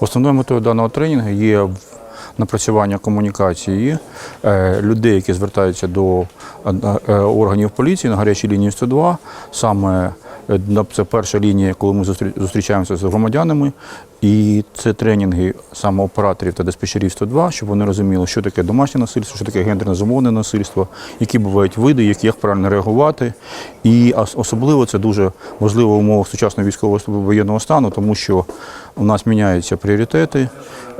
Основною метою даного тренінгу є напрацювання комунікації е, людей, які звертаються до е, е, органів поліції на гарячій лінії 102. Саме це перша лінія, коли ми зустрі- зустрічаємося з громадянами. І це тренінги саме операторів та диспетчерів 102, щоб вони розуміли, що таке домашнє насильство, що таке гендерне замовне насильство, які бувають види, як, як правильно реагувати. І особливо це дуже важливо в умовах сучасного військового воєнного стану, тому що у нас міняються пріоритети,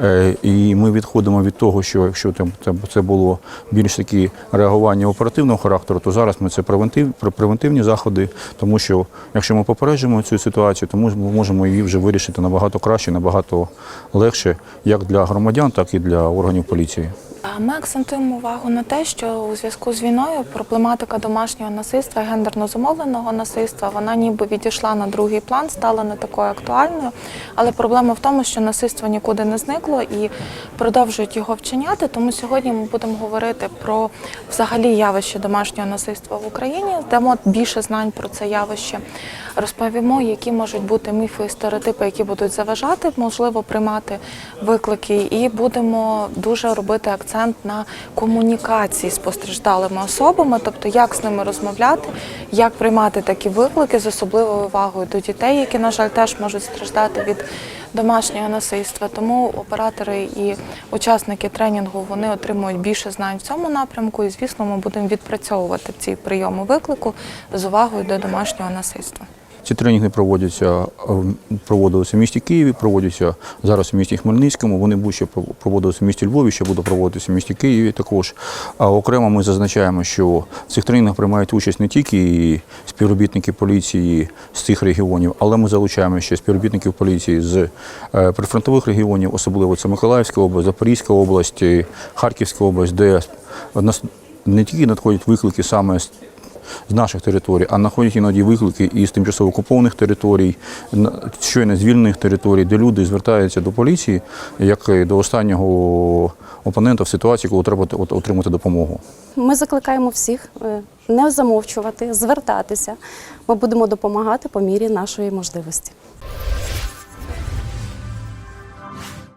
е, і ми відходимо від того, що якщо там це було більш такі реагування оперативного характеру, то зараз ми це превентив, превентивні заходи, тому що якщо ми попереджуємо цю ситуацію, то ми можемо її вже вирішити набагато краще, набагато легше, як для громадян, так і для органів поліції. Ми акцентуємо увагу на те, що у зв'язку з війною проблематика домашнього насильства, гендерно зумовленого насильства, вона ніби відійшла на другий план, стала не такою актуальною. Але проблема в тому, що насильство нікуди не зникло і продовжують його вчиняти. Тому сьогодні ми будемо говорити про взагалі явище домашнього насильства в Україні, дамо більше знань про це явище, розповімо, які можуть бути міфи і стереотипи, які будуть заважати, можливо, приймати виклики, і будемо дуже робити акцент на комунікації з постраждалими особами, тобто як з ними розмовляти, як приймати такі виклики з особливою увагою до дітей, які, на жаль, теж можуть страждати від домашнього насильства. Тому оператори і учасники тренінгу вони отримують більше знань в цьому напрямку, і звісно, ми будемо відпрацьовувати ці прийоми виклику з увагою до домашнього насильства. Ці тренінги проводяться е, проводилися в місті Києві, проводяться зараз в місті Хмельницькому. Вони будуть ще проводилися в місті Львові, ще будуть проводитися в місті Києві також. А окремо ми зазначаємо, що в цих тренінгах приймають участь не тільки співробітники поліції з цих регіонів, але ми залучаємо ще співробітників поліції з е, прифронтових регіонів, особливо це Миколаївська область, Запорізька область, Харківська область, де нас не тільки надходять виклики саме з наших територій, а знаходять іноді виклики із тимчасово окупованих територій, щойно звільнених територій, де люди звертаються до поліції як до останнього опонента в ситуації, коли треба отримати допомогу. Ми закликаємо всіх е, не замовчувати, звертатися. Ми будемо допомагати по мірі нашої можливості.